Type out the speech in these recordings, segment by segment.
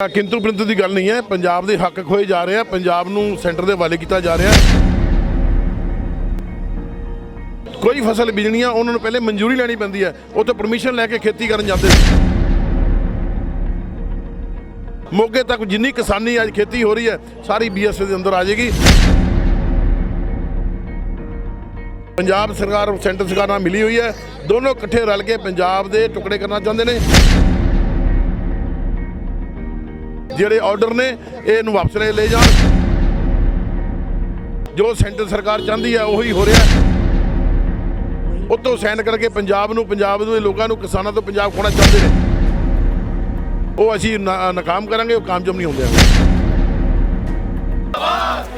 ਕਿੰਤੂ ਪਰੰਤੂ ਦੀ ਗੱਲ ਨਹੀਂ ਹੈ, ਪੰਜਾਬ ਦੇ ਹੱਕ ਖੋਏ ਜਾ ਰਹੇ ਆ, ਪੰਜਾਬ ਨੂੰ ਸੈਂਟਰ ਦੇ ਹਵਾਲੇ ਕੀਤਾ ਜਾ ਰਿਹਾ ਕੋਈ ਫਸਲ ਬੀਜਣੀ ਆ, ਉਹਨਾਂ ਨੂੰ ਪਹਿਲੇ ਮਨਜ਼ੂਰੀ ਲੈਣੀ ਪੈਂਦੀ ਹੈ ਉਹ ਤੋਂ ਪਰਮਿਸ਼ਨ ਲੈ ਕੇ ਖੇਤੀ ਕਰਨ ਜਾਂਦੇ ਮੋਗੇ ਤੱਕ ਜਿੰਨੀ ਕਿਸਾਨੀ ਅੱਜ ਖੇਤੀ ਹੋ ਰਹੀ ਹੈ, ਸਾਰੀ ਬੀਐਸਐਫ ਦੇ ਅੰਦਰ ਆ ਜਾਏਗੀ। ਪੰਜਾਬ ਸਰਕਾਰ, ਸੈਂਟਰ ਸਰਕਾਰ ਨਾਲ ਮਿਲੀ ਹੋਈ ਹੈ, ਦੋਨੋਂ ਇਕੱਠੇ ਰਲ ਕੇ ਪੰਜਾਬ ਦੇ ਟੁਕੜੇ ਕਰਨਾ ਚਾਹੁੰਦੇ ਨੇ। ਜਿਹੜੇ ਆਰਡਰ ਨੇ, ਇਹਨੂੰ ਵਾਪਸ ਲੈ ਜਾਣ। ਜੋ ਸੈਂਟਰ ਸਰਕਾਰ ਚਾਹੁੰਦੀ ਹੈ, ਉਹੀ ਹੋ ਰਿਹਾ। ਹੈ ਉਤੋਂ ਸੈਨ ਕਰਕੇ ਪੰਜਾਬ ਨੂੰ, ਪੰਜਾਬ ਦੇ ਲੋਕਾਂ ਨੂੰ, ਕਿਸਾਨਾਂ ਤੋਂ ਪੰਜਾਬ ਖੋਣਾ ਚਾਹੁੰਦੇ ਨੇ। ਉਹ ਅਸੀਂ ਨਾਕਾਮ ਕਰਾਂਗੇ, ਉਹ ਕਾਮਯਾਬ ਨਹੀਂ ਹੁੰਦੇ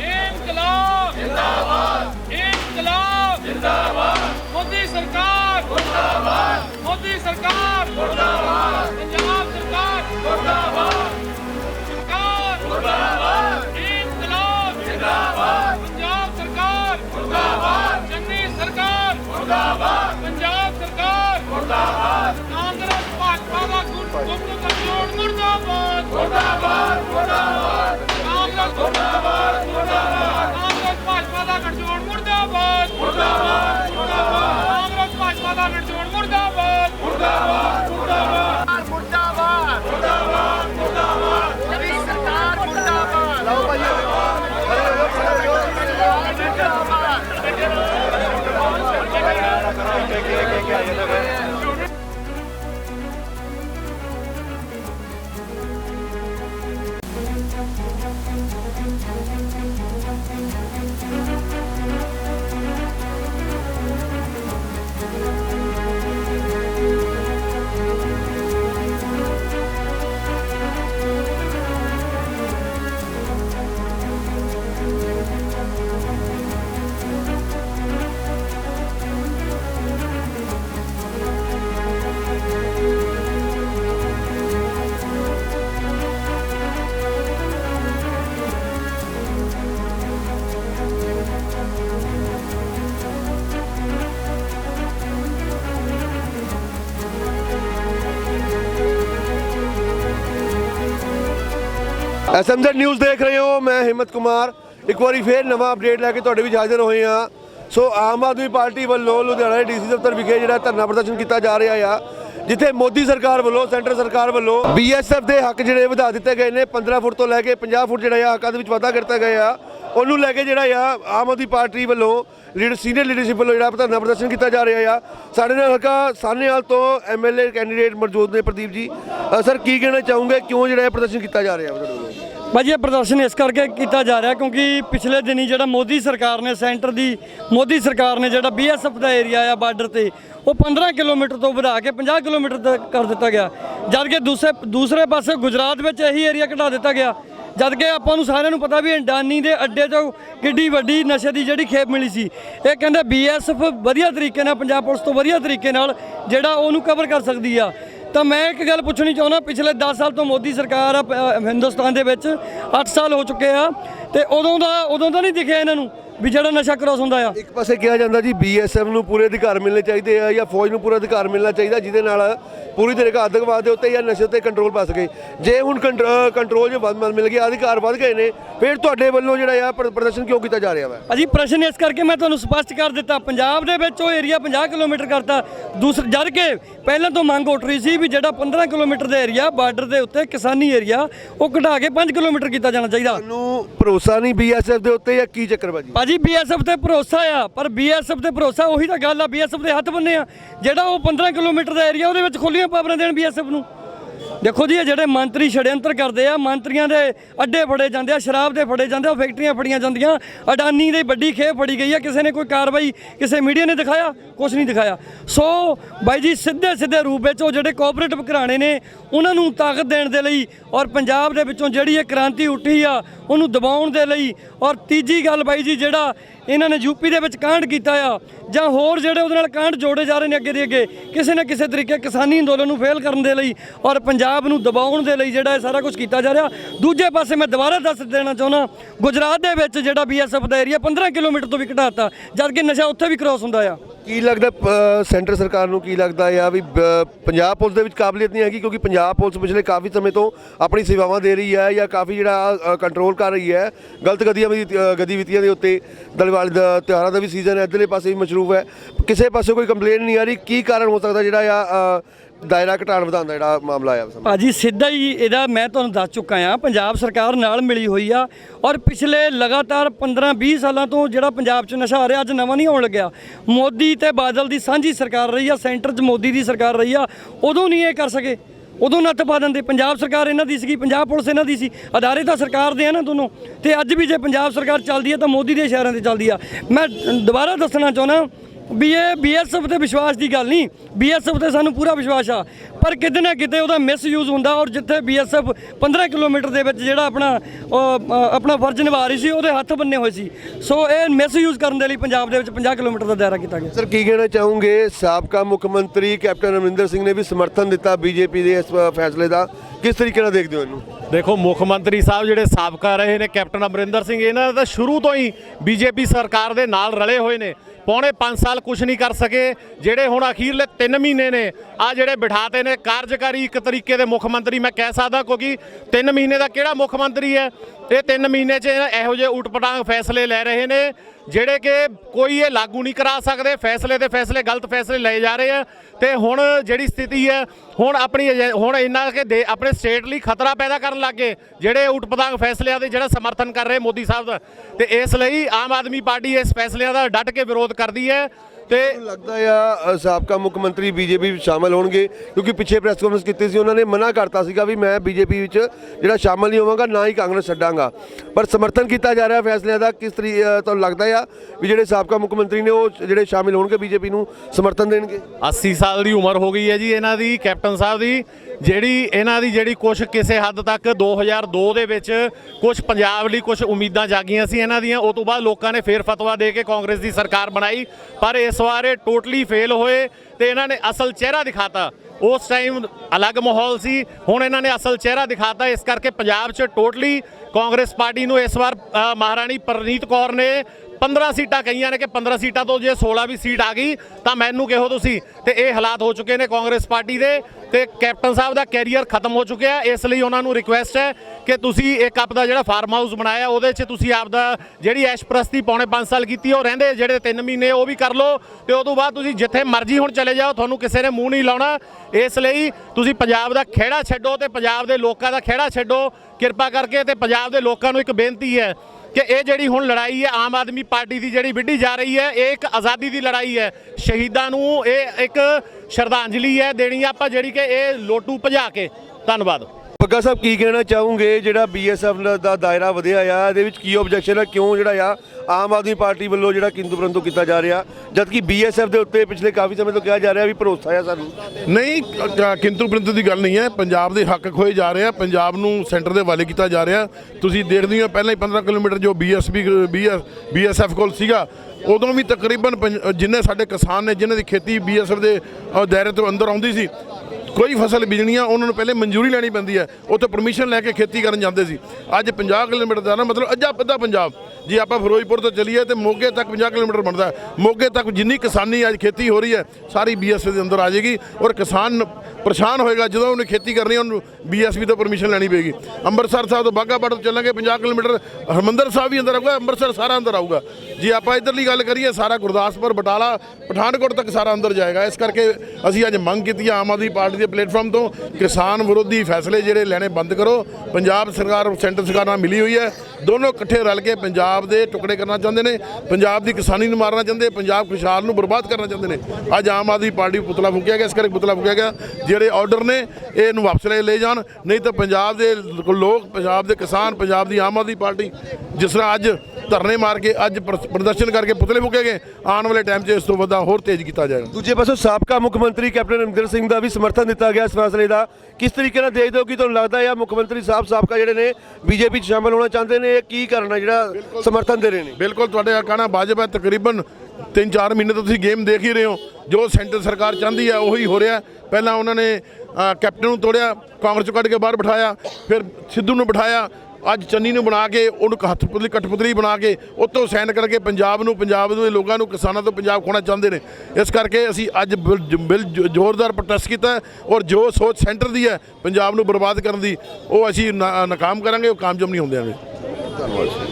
ਇਨਕਲਾਬ! ਜਿੰਦਾਬਾਦ! ਇਨਕਲਾਬ! ਜਿੰਦਾਬਾਦ! ਮੋਦੀ ਸਰਕਾਰ! ਮੁਰਦਾਬਾਦ ਮੋਦੀ ਸਰਕਾਰ! ਮੁਰਦਾਬਾਦ Jabbar! ਐਸਐਮਜ਼ੈਡ ਨਿਊਜ਼ ਦੇਖ ਰਹੇ ਹੋ, ਮੈਂ ਹਿੰਮਤ ਕੁਮਾਰ। ਇੱਕ ਵਾਰੀ ਫੇਰ ਨਵਾਂ ਅਪਡੇਟ ਲੈ ਕੇ ਤੁਹਾਡੇ ਵਿੱਚ ਹਾਜ਼ਰ ਹੋਏ ਹਾਂ। ਸੋ ਆਮ ਆਦਮੀ ਪਾਰਟੀ ਵੱਲੋਂ ਲੁਧਿਆਣਾ ਦੇ ਡੀਸੀ ਦਫ਼ਤਰ ਵਿਖੇ ਜਿਹੜਾ ਧਰਨਾ ਪ੍ਰਦਰਸ਼ਨ ਕੀਤਾ ਜਾ ਰਿਹਾ ਆ, ਜਿੱਥੇ ਮੋਦੀ ਸਰਕਾਰ ਵੱਲੋਂ, ਸੈਂਟਰ ਸਰਕਾਰ ਵੱਲੋਂ ਬੀਐਸਐਫ ਦੇ ਹੱਕ ਜਿਹੜੇ ਵਧਾ ਦਿੱਤੇ ਗਏ ਨੇ। 15 ਫੁੱਟ ਤੋਂ ਲੈ ਕੇ 50 ਫੁੱਟ ਜਿਹੜਾ ਆ, ਹੱਕਾਂ ਦੇ ਵਿੱਚ ਵਾਧਾ ਕੀਤਾ ਗਿਆ ਆ। ਉਹਨੂੰ ਲੈ ਕੇ ਜਿਹੜਾ ਆ, ਆਮ ਆਦਮੀ ਪਾਰਟੀ ਵੱਲੋਂ ਲੀਡਰ ਸੀਨੀਅਰ ਲੀਡਰਸ਼ਿਪ ਵੱਲੋਂ ਜਿਹੜਾ ਧਰਨਾ ਪ੍ਰਦਰਸ਼ਨ ਕੀਤਾ ਜਾ ਰਿਹਾ ਆ। ਸਾਡੇ ਨਾਲ ਹਲਕਾ ਸਾਹਨੇਵਾਲ ਤੋਂ ਐਮਐਲਏ ਕੈਂਡੀਡੇਟ ਮੌਜੂਦ ਨੇ ਪ੍ਰਦੀਪ ਜੀ। ਸਰ, ਕੀ ਕਹਿਣਾ ਚਾਹੋਗੇ? ਕਿਉਂ ਜਿਹੜਾ ਇਹ ਪ੍ਰਦਰਸ਼ਨ ਕੀਤਾ ਜਾ ਰਿਹਾ ਤੁਹਾਡੇ ਵੱਲੋਂ? ਭਾਜੀ ਇਹ ਪ੍ਰਦਰਸ਼ਨ ਇਸ ਕਰਕੇ ਕੀਤਾ ਜਾ ਰਿਹਾ ਕਿਉਂਕਿ ਪਿਛਲੇ ਦਿਨੀ ਜਿਹੜਾ ਮੋਦੀ ਸਰਕਾਰ ਨੇ, ਸੈਂਟਰ ਦੀ ਮੋਦੀ ਸਰਕਾਰ ਨੇ ਜਿਹੜਾ ਬੀਐਸਐਫ ਦਾ ਏਰੀਆ ਆ ਬਾਰਡਰ ਤੇ, ਉਹ 15 ਕਿਲੋਮੀਟਰ ਤੋਂ ਵਧਾ ਕੇ 50 ਕਿਲੋਮੀਟਰ ਤੱਕ ਕਰ ਦਿੱਤਾ ਗਿਆ। ਜਦ ਕਿ ਦੂਸਰੇ ਦੂਸਰੇ ਪਾਸੇ ਗੁਜਰਾਤ ਵਿੱਚ ਇਹੀ ਏਰੀਆ ਘਟਾ ਦਿੱਤਾ ਗਿਆ। ਜਦ ਕਿ ਆਪਾਂ ਨੂੰ ਸਾਰਿਆਂ ਨੂੰ ਪਤਾ ਵੀ ਅੰਡਾਨੀ ਦੇ ਅੱਡੇ ਤੋਂ ਕਿੱਡੀ ਵੱਡੀ ਨਸ਼ੇ ਦੀ ਜਿਹੜੀ ਖੇਪ ਮਿਲੀ ਸੀ। ਇਹ ਕਹਿੰਦੇ ਬੀਐਸਐਫ ਵਧੀਆ ਤਰੀਕੇ ਨਾਲ, ਪੰਜਾਬ ਪੁਲਿਸ ਤੋਂ ਵਧੀਆ ਤਰੀਕੇ ਨਾਲ ਜਿਹੜਾ ਉਹਨੂੰ ਕਵਰ ਕਰ ਸਕਦੀ ਆ। ਤਾਂ ਮੈਂ ਇੱਕ ਗੱਲ ਪੁੱਛਣੀ ਚਾਹੁੰਦਾ, ਪਿਛਲੇ 10 ਸਾਲ ਤੋਂ ਮੋਦੀ ਸਰਕਾਰ ਆ, ਪ- ਹਿੰਦੁਸਤਾਨ ਦੇ ਵਿੱਚ 8 ਸਾਲ ਹੋ ਚੁੱਕੇ ਆ, ਤੇ ਉਦੋਂ ਦਾ ਉਦੋਂ ਦਾ ਨਹੀਂ ਦਿਖਿਆ ਇਹਨਾਂ ਨੂੰ। ਵੀ ਜਿਹੜਾ ਨਸ਼ਾ ਕ੍ਰਾਸ ਹੁੰਦਾ ਆ। ਇੱਕ ਪਾਸੇ ਕਿਹਾ ਜਾਂਦਾ ਜੀ ਬੀਐਸਐਫ ਨੂੰ ਪੂਰੇ ਅਧਿਕਾਰ ਮਿਲਣੇ ਚਾਹੀਦੇ ਆ ਜਾਂ ਫੌਜ ਨੂੰ ਪੂਰਾ ਅਧਿਕਾਰ ਮਿਲਣਾ ਚਾਹੀਦਾ ਜਿਹਦੇ ਨਾਲ ਪੂਰੀ ਤਰੀਕਾ ਆਤੰਕਵਾਦ ਦੇ ਉੱਤੇ ਜਾਂ ਨਸ਼ੇ ਉੱਤੇ ਕੰਟਰੋਲ ਪਾ ਸਕੇ। ਜੇ ਹੁਣ ਕੰਟਰੋਲ ਜੇ ਵੱਧ ਮਿਲ ਗਿਆ ਅਧਿਕਾਰ ਵੱਧ ਗਏ ਨੇ ਫਿਰ ਤੁਹਾਡੇ ਵੱਲੋਂ ਜਿਹੜਾ ਆ ਪ੍ਰ- ਪ੍ਰਦਰਸ਼ਨ ਕਿਉਂ ਕੀਤਾ ਜਾ ਰਿਹਾ ਵਾ? ਅਜੀ ਪ੍ਰਸ਼ਨ ਇਸ ਕਰਕੇ ਮੈਂ ਤੁਹਾਨੂੰ ਸਪਸ਼ਟ ਕਰ ਦਿੱਤਾ। ਪੰਜਾਬ ਦੇ ਵਿੱਚ ਉਹ ਏਰੀਆ 50 ਕਿਲੋਮੀਟਰ ਕਰਤਾ। ਦੂਸਰ ਜਦ ਕਿ ਪਹਿਲਾਂ ਤੋਂ ਮੰਗ ਉੱਠ ਰਹੀ ਸੀ ਵੀ ਜਿਹੜਾ 15 ਕਿਲੋਮੀਟਰ ਦਾ ਏਰੀਆ ਬਾਰਡਰ ਦੇ ਉੱਤੇ ਕਿਸਾਨੀ ਏਰੀਆ ਉਹ ਘਟਾ ਕੇ 5 ਕਿਲੋਮੀਟਰ ਕੀਤਾ ਜਾਣਾ ਚਾਹੀਦਾ। ਤੁਹਾਨੂੰ ਭਰੋਸਾ ਨਹੀਂ ਬੀਐਸਐਫ ਦੇ ਉੱਤੇ ਜਾਂ ਕੀ ਚੱਕਰ ਬਾਜੀ ਭਾਜੀ ਬੀਐਸਐਫ ਤੇ ਭਰੋਸਾ ਆ, ਪਰ ਬੀਐਸਐਫ ਤੇ ਭਰੋਸਾ ਉਹੀ ਤਾਂ ਗੱਲ ਆ ਬੀਐਸਐਫ ਦੇ ਹੱਥ ਬੰਨੇ ਆ, ਜਿਹੜਾ ਉਹ 15 ਕਿਲੋਮੀਟਰ ਦਾ ਏਰੀਆ ਉਹਦੇ ਵਿੱਚ ਖੁੱਲੀਆਂ ਪਾਵਰਾਂ ਦੇਣ ਬੀਐਸਐਫ ਨੂੰ। ਦੇਖੋ ਜੀ, ਇਹ ਜਿਹੜੇ ਮੰਤਰੀ ਛੜਯੰਤਰ ਕਰਦੇ ਆ, ਮੰਤਰੀਆਂ ਦੇ ਅੱਡੇ ਫੜੇ ਜਾਂਦੇ ਆ, ਸ਼ਰਾਬ ਦੇ ਫੜੇ ਜਾਂਦੇ ਆ ਫੈਕਟਰੀਆਂ ਫੜੀਆਂ ਜਾਂਦੀਆਂ। ਅਡਾਨੀ ਦੀ ਵੱਡੀ ਖੇਪ ਫੜੀ ਗਈ ਆ, ਕਿਸੇ ਨੇ ਕੋਈ ਕਾਰਵਾਈ ਕਿਸੇ ਮੀਡੀਆ ਨੇ ਦਿਖਾਇਆ? ਕੁਝ ਨਹੀਂ ਦਿਖਾਇਆ। ਸੋ ਬਾਈ ਜੀ ਸਿੱਧੇ ਸਿੱਧੇ ਰੂਪ ਵਿੱਚ ਉਹ ਜਿਹੜੇ ਕੋਆਪਰੇਟਿਵ ਘਰਾਣੇ ਨੇ, ਉਹਨਾਂ ਨੂੰ ਤਾਕਤ ਦੇਣ ਦੇ ਲਈ ਔਰ ਪੰਜਾਬ ਦੇ ਵਿੱਚੋਂ ਜਿਹੜੀ ਇਹ ਕ੍ਰਾਂਤੀ ਉੱਠੀ ਆ, ਉਹਨੂੰ ਦਬਾਉਣ ਦੇ ਲਈ ਔਰ ਤੀਜੀ ਗੱਲ ਬਾਈ ਜੀ, ਜਿਹੜਾ ਇਹਨਾਂ ਨੇ ਯੂਪੀ ਦੇ ਵਿੱਚ ਕਾਂਡ ਕੀਤਾ ਆ, ਜਾਂ ਹੋਰ ਜਿਹੜੇ ਉਹਦੇ ਨਾਲ ਕਾਂਡ ਜੋੜੇ ਜਾ ਰਹੇ ਨੇ ਅੱਗੇ ਦੇ ਅੱਗੇ, ਕਿਸੇ ਨਾ ਕਿਸੇ ਤਰੀਕੇ ਕਿਸਾਨੀ ਅੰਦੋਲਨ ਨੂੰ ਫੇਲ ਕਰਨ ਦੇ ਲਈ ਔਰ ਪੰਜਾਬ ਪੰਜਾਬ ਨੂੰ ਦਬਾਉਣ ਦੇ ਲਈ ਜਿਹੜਾ ਇਹ ਸਾਰਾ ਕੁਝ ਕੀਤਾ ਜਾ ਰਿਹਾ। ਦੂਜੇ ਪਾਸੇ ਮੈਂ ਦੁਬਾਰਾ ਦੱਸ ਦੇਣਾ ਚਾਹੁੰਦਾ, ਗੁਜਰਾਤ ਦੇ ਵਿੱਚ ਜਿਹੜਾ ਬੀਐਸਐਫ ਦਾ ਏਰੀਆ 15 ਕਿਲੋਮੀਟਰ ਤੋਂ ਵੀ ਘਟਾਤਾ, ਜਦ ਕਿ ਨਸ਼ਾ ਉੱਥੇ ਵੀ ਕ੍ਰੋਸ ਹੁੰਦਾ ਆ। ਕੀ ਲੱਗਦਾ ਸੈਂਟਰ ਸਰਕਾਰ ਨੂੰ ਕੀ ਲੱਗਦਾ ਆ ਵੀ ਪੰਜਾਬ ਪੁਲਿਸ ਦੇ ਵਿੱਚ ਕਾਬਲੀਅਤ ਨਹੀਂ ਹੈਗੀ, ਕਿਉਂਕਿ ਪੰਜਾਬ ਪੁਲਿਸ ਪਿਛਲੇ ਕਾਫੀ ਸਮੇਂ ਤੋਂ ਆਪਣੀ ਸੇਵਾਵਾਂ ਦੇ ਰਹੀ ਹੈ ਜਾਂ ਕਾਫੀ ਜਿਹੜਾ ਕੰਟਰੋਲ ਕਰ ਰਹੀ ਹੈ। ਗਲਤ ਗਤੀਵਿਧੀਆਂ ਗਤੀਵਿਧੀਆਂ ਦੇ ਉੱਤੇ ਦਿਵਾਲੀ ਦਾ, ਤਿਉਹਾਰਾਂ ਦਾ ਵੀ ਸੀਜ਼ਨ ਹੈ, ਇੱਧਰਲੇ ਪਾਸੇ ਵੀ ਮਸ਼ਰੂਫ ਹੈ। ਕਿਸੇ ਪਾਸੇ ਕੋਈ ਕੰਪਲੇਨ ਨਹੀਂ ਆ ਰਹੀ, ਕੀ ਕਾਰਨ ਹੋ ਸਕਦਾ ਜਿਹੜਾ ਆ ਦਾਇਰਾ ਘਟਾਉਣ ਵਧਾਉਣ ਦਾ ਜਿਹੜਾ ਮਾਮਲਾ ਆ ਭਾਜੀ, ਸਿੱਧਾ ਹੀ ਇਹਦਾ ਮੈਂ ਤੁਹਾਨੂੰ ਦੱਸ ਚੁੱਕਾ ਆ ਪੰਜਾਬ ਸਰਕਾਰ ਨਾਲ ਮਿਲੀ ਹੋਈ ਆ ਔਰ ਪਿਛਲੇ ਲਗਾਤਾਰ 15-20 ਸਾਲਾਂ ਤੋਂ ਜਿਹੜਾ ਪੰਜਾਬ 'ਚ ਨਸ਼ਾ ਆ ਰਿਹਾ, ਅੱਜ ਨਵਾਂ ਨਹੀਂ ਆਉਣ ਲੱਗਿਆ। ਮੋਦੀ ਤੇ ਬਾਦਲ ਦੀ ਸਾਂਝੀ ਸਰਕਾਰ ਰਹੀ ਆ, ਸੈਂਟਰ 'ਚ ਮੋਦੀ ਦੀ ਸਰਕਾਰ ਰਹੀ ਆ, ਉਦੋਂ ਨਹੀਂ ਇਹ ਕਰ ਸਕੇ। ਉਦੋਂ ਨੱਥ ਪਾ ਦਿੰਦੇ। ਪੰਜਾਬ ਸਰਕਾਰ ਇਹਨਾਂ ਦੀ ਸੀਗੀ, ਪੰਜਾਬ ਪੁਲਿਸ ਇਹਨਾਂ ਦੀ ਸੀ। ਅਦਾਰੇ ਤਾਂ ਸਰਕਾਰ ਦੇ ਆ ਨਾ ਦੋਨੋਂ। ਤੇ ਅੱਜ ਵੀ ਜੇ ਪੰਜਾਬ ਸਰਕਾਰ ਚੱਲਦੀ ਹੈ ਤਾਂ ਮੋਦੀ ਦੇ ਇਸ਼ਾਰਿਆਂ ਤੇ ਚੱਲਦੀ ਆ। ਮੈਂ ਦੁਬਾਰਾ ਦੱਸਣਾ ਚਾਹੁੰਦਾ ਵੀ ਇਹ ਬੀਐਸਐਫ ਤੇ ਵਿਸ਼ਵਾਸ ਦੀ ਗੱਲ ਨਹੀਂ। ਬੀਐਸਐਫ ਤੇ ਸਾਨੂੰ ਪੂਰਾ ਵਿਸ਼ਵਾਸ ਆ। ਪਰ ਕਿਤੇ ਨਾ ਕਿਤੇ ਉਹਦਾ ਮਿਸਯੂਜ਼ ਹੁੰਦਾ ਔਰ ਜਿੱਥੇ ਬੀਐਸਐਫ 15 ਕਿਲੋਮੀਟਰ ਦੇ ਵਿੱਚ ਜਿਹੜਾ ਆਪਣਾ ਆਪਣਾ ਫਰਜ਼ ਨਿਭਾ ਰਹੀ ਸੀ ਉਹਦੇ ਹੱਥ ਬੰਨੇ ਹੋਏ ਸੀ। ਸੋ ਇਹ ਮਿਸਯੂਜ਼ ਕਰਨ ਦੇ ਲਈ ਪੰਜਾਬ ਦੇ ਵਿੱਚ 50 ਕਿਲੋਮੀਟਰ ਦਾ ਦਾਇਰਾ ਕੀਤਾ ਗਿਆ। ਸਰ ਕੀ ਕਹਿਣਾ ਚਾਹੋਗੇ? ਸਾਬਕਾ ਮੁੱਖ ਮੰਤਰੀ ਕੈਪਟਨ ਅਮਰਿੰਦਰ ਸਿੰਘ ਨੇ ਵੀ ਸਮਰਥਨ ਦਿੱਤਾ ਬੀਜੇਪੀ ਦੇ ਇਸ ਫੈਸਲੇ ਦਾ। ਕਿਸ ਤਰੀਕੇ ਨਾਲ ਦੇਖਦੇ ਹੋ ਇਹਨੂੰ? ਦੇਖੋ ਮੁੱਖ ਮੰਤਰੀ ਸਾਹਿਬ ਜਿਹੜੇ ਸਾਬਕਾ ਰਹੇ ਨੇ ਕੈਪਟਨ ਅਮਰਿੰਦਰ ਸਿੰਘ ਇਹਨਾਂ ਦਾ ਤਾਂ ਸ਼ੁਰੂ ਤੋਂ ਹੀ ਬੀਜੇਪੀ ਸਰਕਾਰ ਦੇ ਨਾਲ ਰਲੇ ਹੋਏ ਨੇ। ਪੌਣੇ 5 ਸਾਲ ਕੁਝ ਨਹੀਂ ਕਰ ਸਕੇ, ਜਿਹੜੇ ਹੁਣ ਅਖੀਰਲੇ 3 ਮਹੀਨੇ ਨੇ, ਆ ਜਿਹੜੇ ਬਿਠਾਤੇ ਨੇ, ਕਾਰਜਕਾਰੀ ਇੱਕ ਤਰੀਕੇ ਦੇ ਮੁੱਖ ਮੰਤਰੀ ਮੈਂ ਕਹਿ ਸਕਦਾ ਕਿਉਂਕਿ 3 ਮਹੀਨੇ ਦਾ ਕਿਹੜਾ ਮੁੱਖ ਮੰਤਰੀ ਹੈ? ਇਹ 3 ਮਹੀਨੇ 'ਚ ਇਹੋ ਜਿਹੇ ਉਟਪਟਾਂਗ ਫੈਸਲੇ ਲੈ ਰਹੇ ਨੇ, ਜਿਹੜੇ ਕਿ ਕੋਈ ਇਹ ਲਾਗੂ ਨਹੀਂ ਕਰਾ ਸਕਦੇ, ਫੈਸਲੇ ਦੇ ਫੈਸਲੇ, ਗਲਤ ਫੈਸਲੇ ਲਏ ਜਾ ਰਹੇ ਆ। ਤੇ ਹੁਣ ਜਿਹੜੀ ਸਥਿਤੀ ਹੈ, ਹੁਣ ਆਪਣੀ ਏਜੰ- ਹੁਣ ਇੰਨਾ ਕਿ ਦੇ- ਆਪਣੇ ਸਟੇਟ ਲਈ ਖਤਰਾ ਪੈਦਾ ਕਰਨ ਲੱਗੇ ਜਿਹੜੇ ਉਟਪਟਾਂਗ ਫੈਸਲਿਆਂ ਦੇ ਜਿਹੜਾ ਸਮਰਥਨ ਕਰ ਰਹੇ ਮੋਦੀ ਸਾਹਿਬ ਦਾ। ਤੇ ਇਸ ਲਈ ਆਮ ਆਦਮੀ ਪਾਰਟੀ ਇਸ ਫੈਸਲਿਆਂ ਦਾ ਡਟ ਕੇ ਵਿਰੋਧ ਕਰਦੀ ਹੈ। ਤੇ ਲੱਗਦਾ ਆ ਅ, ਸਾਬਕਾ ਮੁੱਖ ਮੰਤਰੀ ਬੀਜੇਪੀ ਵਿੱਚ ਸ਼ਾਮਲ ਹੋਣਗੇ ਕਿਉਂਕਿ ਪਿੱਛੇ ਪ੍ਰੈਸ ਕਾਨਫਰੰਸ ਕੀਤੀ ਸੀ ਉਹਨਾਂ ਨੇ ਮਨਾ ਕਰਤਾ ਸੀਗਾ ਵੀ ਮੈਂ ਬੀਜੇਪੀ ਵਿੱਚ ਜਿਹੜਾ ਸ਼ਾਮਲ ਨਹੀਂ ਹੋਵਾਂਗਾ ਨਾ ਹੀ ਕਾਂਗਰਸ ਛੱਡਾਂਗਾ। ਪਰ ਸਮਰਥਨ ਕੀਤਾ ਜਾ ਰਿਹਾ ਫੈਸਲਿਆਂ ਦਾ ਕਿਸ ਤਰੀ ਅ, ਤੁਹਾਨੂੰ ਲੱਗਦਾ ਆ ਵੀ ਜਿਹੜੇ ਸਾਬਕਾ ਮੁੱਖ ਮੰਤਰੀ ਨੇ ਉਹ ਜਿਹੜੇ ਸ਼ਾਮਿਲ ਹੋਣਗੇ ਬੀਜੇਪੀ ਨੂੰ ਸਮਰਥਨ ਦੇਣਗੇ? 80 ਸਾਲ ਦੀ ਉਮਰ ਹੋ ਗਈ ਹੈ ਜੀ ਇਹਨਾਂ ਦੀ ਕੈਪਟਨ ਸਾਹਿਬ ਦੀ। ਜਿਹੜੀ ਇਹਨਾਂ ਦੀ ਜਿਹੜੀ ਕੁਝ ਕਿਸੇ ਹੱਦ ਤੱਕ 2002 ਦੇ ਵਿੱਚ ਕੁਝ ਪੰਜਾਬ ਲਈ ਕੁਝ ਉਮੀਦਾਂ ਜਾਗੀਆਂ ਸੀ ਇਹਨਾਂ ਦੀਆਂ ਉਸ ਤੋਂ ਬਾਅਦ ਲੋਕਾਂ ਨੇ ਫੇਰ ਫਤਵਾ ਦੇ ਕੇ ਕਾਂਗਰਸ ਦੀ ਸਰਕਾਰ ਬਣਾਈ। ਪਰ ਇਸ ਵਾਰ ਇਹ ਟੋਟਲੀ ਫੇਲ ਹੋਏ ਤੇ ਇਹਨਾਂ ਨੇ ਅਸਲ ਚਿਹਰਾ ਦਿਖਾਤਾ। ਉਸ ਟਾਈਮ ਅਲੱਗ ਮਾਹੌਲ ਸੀ, ਹੁਣ ਇਹਨਾਂ ਨੇ ਅਸਲ ਚਿਹਰਾ ਦਿਖਾਤਾ। ਇਸ ਕਰਕੇ ਪੰਜਾਬ 'ਚ ਟੋਟਲੀ ਕਾਂਗਰਸ ਪਾਰਟੀ ਨੂੰ ਇਸ ਵਾਰ ਮਹਾਰਾਣੀ ਪ੍ਰਨੀਤ ਕੌਰ ਨੇ 15 ਸੀਟਾਂ ਕਹੀਆਂ ਨੇ ਕਿ 15 ਸੀਟਾਂ ਤੋਂ ਜੇ 16 ਵੀ ਸੀਟ ਆ ਗਈ, ਤਾਂ ਮੈਨੂੰ ਕਿਹੋ ਤੁਸੀਂ? ਤੇ ਇਹ ਹਾਲਾਤ ਹੋ ਚੁੱਕੇ ਨੇ ਕਾਂਗਰਸ ਪਾਰਟੀ ਦੇ ਤੇ ਕੈਪਟਨ ਸਾਹਿਬ ਦਾ ਕੈਰੀਅਰ ਖਤਮ ਹੋ ਚੁੱਕਿਆ ਇਸ ਲਈ ਉਹਨਾਂ ਨੂੰ ਰਿਕੁਐਸਟ ਹੈ ਕਿ ਤੁਸੀਂ ਇੱਕ ਆਪਦਾ ਜਿਹੜਾ ਫਾਰਮ ਹਾਊਸ ਬਣਾਇਆ, ਉਹਦੇ 'ਚ ਤੁਸੀਂ ਆਪਦਾ ਜਿਹੜੀ ਐਸ਼ਪ੍ਰਸਤੀ ਪੌਣੇ 5 ਸਾਲ ਕੀਤੀ, ਉਹ ਰਹਿੰਦੇ, ਜਿਹੜੇ 3 ਮਹੀਨੇ ਉਹ ਵੀ ਕਰ ਲਓ। ਤੇ ਉਸ ਤੋਂ ਬਾਅਦ ਤੁਸੀਂ ਜਿੱਥੇ ਮਰਜ਼ੀ ਹੁਣ ਚਲੇ ਜਾਓ, ਤੁਹਾਨੂੰ ਕਿਸੇ ਨੇ ਮੂੰਹ ਨਹੀਂ ਲਾਉਣਾ। ਇਸ ਲਈ ਤੁਸੀਂ ਪੰਜਾਬ ਦਾ ਖੇੜਾ ਛੱਡੋ ਤੇ ਪੰਜਾਬ ਦੇ ਲੋਕਾਂ ਦਾ ਖੇੜਾ ਛੱਡੋ। ਕਿਰਪਾ ਕਰਕੇ ਤੇ ਪੰਜਾਬ ਦੇ ਲੋਕਾਂ ਨੂੰ ਇੱਕ ਬੇਨਤੀ ਹੈ ਕਿ ਇਹ ਜਿਹੜੀ ਹੁਣ ਲੜਾਈ ਹੈ ਆਮ ਆਦਮੀ ਪਾਰਟੀ ਦੀ ਜਿਹੜੀ ਵਿੱਢੀ ਜਾ ਰਹੀ ਹੈ, ਇਹ ਇੱਕ ਆਜ਼ਾਦੀ ਦੀ ਲੜਾਈ ਹੈ। ਸ਼ਹੀਦਾਂ ਨੂੰ ਇਹ ਇੱਕ ਸ਼ਰਧਾਂਜਲੀ ਹੈ ਦੇਣੀ ਆਪਾਂ ਜਿਹੜੀ ਕਿ ਇਹ ਲੋਟੂ ਭਜਾ ਕੇ। ਧੰਨਵਾਦ। ਪੱਗਾ ਸਾਹਿਬ, ਕੀ ਕਹਿਣਾ ਚਾਹੋਗੇ? ਜਿਹੜਾ ਬੀਐਸਐਫ ਦਾ ਦਾਇਰਾ ਵਧਿਆ ਆ, ਇਹਦੇ ਵਿੱਚ ਕੀ ਆਬਜੈਕਸ਼ਨ ਹੈ ਕਿਉਂ ਜਿਹੜਾ ਆ, ਆਮ ਆਦਮੀ ਪਾਰਟੀ ਵੱਲੋਂ ਜਿਹੜਾ ਕਿੰਤੂ ਪਰੰਤੂ ਕੀਤਾ ਜਾ ਰਿਹਾ? ਜਦਕਿ ਬੀਐਸਐਫ ਦੇ ਉੱਤੇ ਪਿਛਲੇ ਕਾਫੀ ਸਮੇਂ ਤੋਂ ਕਿਹਾ ਜਾ ਰਿਹਾ ਵੀ ਭਰੋਸਾ ਆ ਸਾਨੂੰ। ਨਹੀਂ ਕ- ਕਿੰਤੂ ਪਰੰਤੂ ਦੀ ਗੱਲ ਨਹੀਂ ਹੈ। ਪੰਜਾਬ ਦੇ ਹੱਕ ਖੋਏ ਜਾ ਰਹੇ ਆ। ਪੰਜਾਬ ਨੂੰ ਸੈਂਟਰ ਦੇ ਹਵਾਲੇ ਕੀਤਾ ਜਾ ਰਿਹਾ। ਤੁਸੀਂ ਦੇਖਦੇ ਹੋ, ਪਹਿਲਾਂ ਹੀ 15 ਕਿਲੋਮੀਟਰ ਜੋ ਬੀਐਸਪੀ ਬੀਐਸਐਫ ਕੋਲ ਸੀਗਾ, ਉਦੋਂ ਵੀ ਤਕਰੀਬਨ ਪੰਜ- ਜਿੰਨੇ ਸਾਡੇ ਕਿਸਾਨ ਨੇ, ਜਿਨ੍ਹਾਂ ਦੀ ਖੇਤੀ ਬੀਐਸਐਫ ਦੇ ਦਾਇਰੇ ਤੋਂ ਅੰਦਰ ਆਉਂਦੀ ਸੀ ਕੋਈ ਫਸਲ ਬੀਜਣੀ ਆ, ਉਹਨਾਂ ਨੂੰ ਪਹਿਲੇ ਮਨਜ਼ੂਰੀ ਲੈਣੀ ਪੈਂਦੀ ਹੈ ਉੱਥੇ ਪਰਮਿਸ਼ਨ ਲੈ ਕੇ ਖੇਤੀ ਕਰਨ ਜਾਂਦੇ ਸੀ। ਅੱਜ 50 ਕਿਲੋਮੀਟਰ ਦਾ ਨਾ ਮਤਲਬ ਅੱਧਾ ਅੱਧਾ ਪੰਜਾਬ। ਜੇ ਆਪਾਂ ਫਿਰੋਜ਼ਪੁਰ ਤੋਂ ਚਲੀਏ ਤੇ ਮੋਗੇ ਤੱਕ 50 ਕਿਲੋਮੀਟਰ ਬਣਦਾ। ਮੋਗੇ ਤੱਕ ਜਿੰਨੀ ਕਿਸਾਨੀ ਅੱਜ ਖੇਤੀ ਹੋ ਰਹੀ ਹੈ, ਸਾਰੀ ਬੀਐਸਪੀ ਦੇ ਅੰਦਰ ਆ ਜਾਏਗੀ। ਔਰ ਕਿਸਾਨ ਪਰੇਸ਼ਾਨ ਹੋਏਗਾ ਜਦੋਂ ਉਹਨੇ ਖੇਤੀ ਕਰਨੀ ਉਹਨੂੰ ਬੀਐਸਪੀ ਤੋਂ ਪਰਮਿਸ਼ਨ ਲੈਣੀ ਪਏਗੀ। ਅੰਮ੍ਰਿਤਸਰ ਸਾਹਿਬ ਤੋਂ ਬਾਗਾ ਬਾਰਡਰ ਚੱਲਾਂਗੇ 50 ਕਿਲੋਮੀਟਰ ਹਰਮੰਦਰ ਸਾਹਿਬ ਵੀ ਅੰਦਰ ਆਊਗਾ, ਅੰਮ੍ਰਿਤਸਰ ਸਾਰਾ ਅੰਦਰ ਆਊਗਾ। ਜੇ ਆਪਾਂ ਇਧਰਲੀ ਗੱਲ ਕਰੀਏ, ਸਾਰਾ ਗੁਰਦਾਸਪੁਰ, ਬਟਾਲਾ, ਪਠਾਨਕੋਟ ਤੱਕ ਸਾਰਾ ਅੰਦਰ ਜਾਏਗਾ। ਇਸ ਕਰਕੇ ਅਸੀਂ ਅੱਜ ਮੰਗ ਕੀਤੀ ਹੈ ਆਮ ਆਦਮੀ ਪਾਰਟੀ ਦੇ ਪਲੇਟਫਾਰਮ ਤੋਂ ਕਿਸਾਨ ਵਿਰੋਧੀ ਫੈਸਲੇ ਜਿਹੜੇ ਲੈਣੇ ਬੰਦ ਕਰੋ। ਪੰਜਾਬ ਸਰਕਾਰ, ਸੈਂਟਰ ਸਰਕਾਰ ਨਾਲ ਮਿਲੀ ਹੋਈ ਹੈ। ਦੋਨੋਂ ਇਕੱਠੇ ਰਲ ਕੇ ਪੰਜਾਬ ਦੇ ਟੁਕੜੇ ਕਰਨਾ ਚਾਹੁੰਦੇ ਨੇ, ਪੰਜਾਬ ਦੀ ਕਿਸਾਨੀ ਨੂੰ ਮਾਰਨਾ ਚਾਹੁੰਦੇ, ਪੰਜਾਬ ਖੁਸ਼ਹਾਲ ਨੂੰ ਬਰਬਾਦ ਕਰਨਾ ਚਾਹੁੰਦੇ ਨੇ। ਅੱਜ ਆਮ ਆਦਮੀ ਪਾਰਟੀ ਪੁਤਲਾ ਫੂਕਿਆ ਗਿਆ, ਇਸ ਕਰਕੇ ਪੁਤਲਾ ਫੂਕਿਆ ਗਿਆ। ਜਿਹੜੇ ਆਰਡਰ ਨੇ, ਇਹ ਇਹਨੂੰ ਵਾਪਸ ਲੈ ਲੈ ਜਾਣ, ਨਹੀਂ ਤਾਂ ਪੰਜਾਬ ਦੇ ਲੋਕ, ਪੰਜਾਬ ਦੇ ਕਿਸਾਨ, ਪੰਜਾਬ ਦੀ ਆਮ ਆਦਮੀ ਪਾਰਟੀ, ਜਿਸ ਤਰ੍ਹਾਂ ਅੱਜ ਧਰਨੇ ਮਾਰ ਕੇ ਅੱਜ ਪ੍ਰ- ਪ੍ਰਦਰਸ਼ਨ ਕਰਕੇ ਪੁਤਲੇ ਫੂਕੇ ਗਏ। ਆਉਣ ਵਾਲੇ ਟਾਈਮ 'ਚ ਇਸ ਤੋਂ ਵੱਧਾ ਹੋਰ ਤੇਜ਼ ਕੀਤਾ ਜਾਏਗਾ। ਦੂਜੇ ਪਾਸੋਂ ਸਾਬਕਾ ਮੁੱਖ ਮੰਤਰੀ ਕੈਪਟਨ ਅਮਰਿੰਦਰ ਸਿੰਘ ਦਾ ਵੀ ਸਮਰਥਨ ਦਿੱਤਾ ਗਿਆ ਇਸ ਫੈਸਲੇ ਦਾ। ਕਿਸ ਤਰੀਕੇ ਨਾਲ ਦੇਖਦੇ ਹੋ ਕਿ ਤੁਹਾਨੂੰ ਲੱਗਦਾ ਹੈ ਮੁੱਖ ਮੰਤਰੀ ਸਾਹਿਬ ਸਾਬਕਾ ਜਿਹੜੇ ਨੇ ਬੀਜੇਪੀ 'ਚ ਸ਼ਾਮਲ ਹੋਣਾ ਚਾਹੁੰਦੇ ਨੇ? ਇਹ ਕੀ ਕਰਨਾ ਜਿਹੜਾ ਸਮਰਥਨ ਦੇ ਰਹੇ ਨੇ? ਬਿਲਕੁਲ ਤੁਹਾਡੇ ਕਹਿਣਾ ਵਾਜਬ ਹੈ। ਤਕਰੀਬਨ 3-4 ਮਹੀਨੇ ਤੋਂ ਤੁਸੀਂ ਗੇਮ ਦੇਖ ਹੀ ਰਹੇ ਹੋ। ਜੋ ਸੈਂਟਰ ਸਰਕਾਰ ਚਾਹੁੰਦੀ ਹੈ ਉਹੀ ਹੋ ਰਿਹਾ ਪਹਿਲਾਂ ਉਹਨਾਂ ਨੇ ਕੈਪਟਨ ਨੂੰ ਤੋੜਿਆ ਕਾਂਗਰਸ ਚੋਂ ਕੱਢ ਕੇ ਬਾਹਰ ਬਿਠਾਇਆ ਫਿਰ ਸਿੱਧੂ ਨੂੰ ਬਿਠਾਇਆ ਅੱਜ ਚੰਨੀ ਨੂੰ ਬਣਾ ਕੇ, ਉਹਨੂੰ ਹੱਥਪੁਤਲੀ ਕਠਪੁਤਲੀ ਬਣਾ ਕੇ, ਉਤੋਂ ਸਾਈਨ ਕਰਕੇ ਪੰਜਾਬ ਨੂੰ, ਪੰਜਾਬ ਦੇ ਲੋਕਾਂ ਨੂੰ, ਕਿਸਾਨਾਂ ਤੋਂ ਪੰਜਾਬ ਖੋਣਾ ਚਾਹੁੰਦੇ ਨੇ। ਇਸ ਕਰਕੇ ਅਸੀਂ ਅੱਜ ਬਿਲ ਬਿਲ ਜ਼ੋਰਦਾਰ ਪ੍ਰੋਟੈਸਟ ਕੀਤਾ ਔਰ ਜੋ ਸੋਚ ਸੈਂਟਰ ਦੀ ਹੈ, ਪੰਜਾਬ ਨੂੰ ਬਰਬਾਦ ਕਰਨ ਦੀ, ਉਹ ਅਸੀਂ ਨਾ- ਨਾਕਾਮ ਕਰਾਂਗੇ, ਉਹ ਕਾਮਯਾਬ ਨਹੀਂ ਹੁੰਦੇ